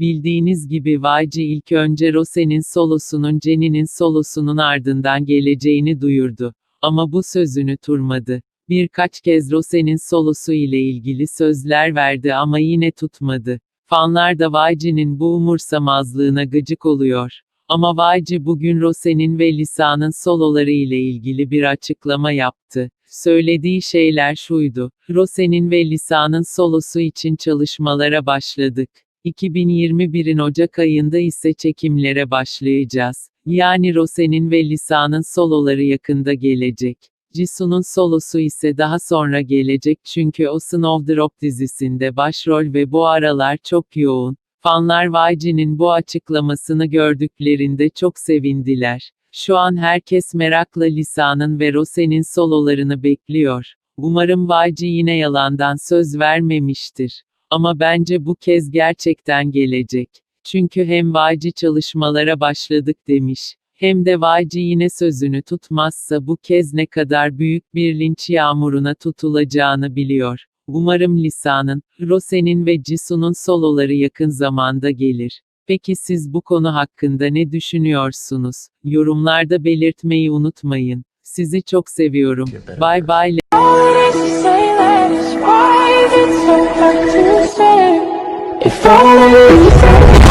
Bildiğiniz gibi YG ilk önce Rose'nin solosunun Jenny'nin solosunun ardından geleceğini duyurdu. Ama bu sözünü turmadı. Birkaç kez Rose'nin solosu ile ilgili sözler verdi ama yine tutmadı. Fanlar da YG'nin bu umursamazlığına gıcık oluyor. Ama YG bugün Rose'nin ve Lisa'nın soloları ile ilgili bir açıklama yaptı. Söylediği şeyler şuydu. Rose'nin ve Lisa'nın solosu için çalışmalara başladık. 2021'in Ocak ayında ise çekimlere başlayacağız. Yani Rose'nin ve Lisa'nın soloları yakında gelecek. Jisoo'nun solosu ise daha sonra gelecek çünkü o Snowdrop dizisinde başrol ve bu aralar çok yoğun. Fanlar YG'nin bu açıklamasını gördüklerinde çok sevindiler. Şu an herkes merakla Lisa'nın ve Rose'nin sololarını bekliyor. Umarım YG yine yalandan söz vermemiştir. Ama bence bu kez gerçekten gelecek. Çünkü hem YG çalışmalara başladık demiş. Hem de YG yine sözünü tutmazsa bu kez ne kadar büyük bir linç yağmuruna tutulacağını biliyor. Umarım Lisa'nın, Rose'nin ve Jisoo'nun soloları yakın zamanda gelir. Peki siz bu konu hakkında ne düşünüyorsunuz? Yorumlarda belirtmeyi unutmayın. Sizi çok seviyorum. Bye bye. Follow me.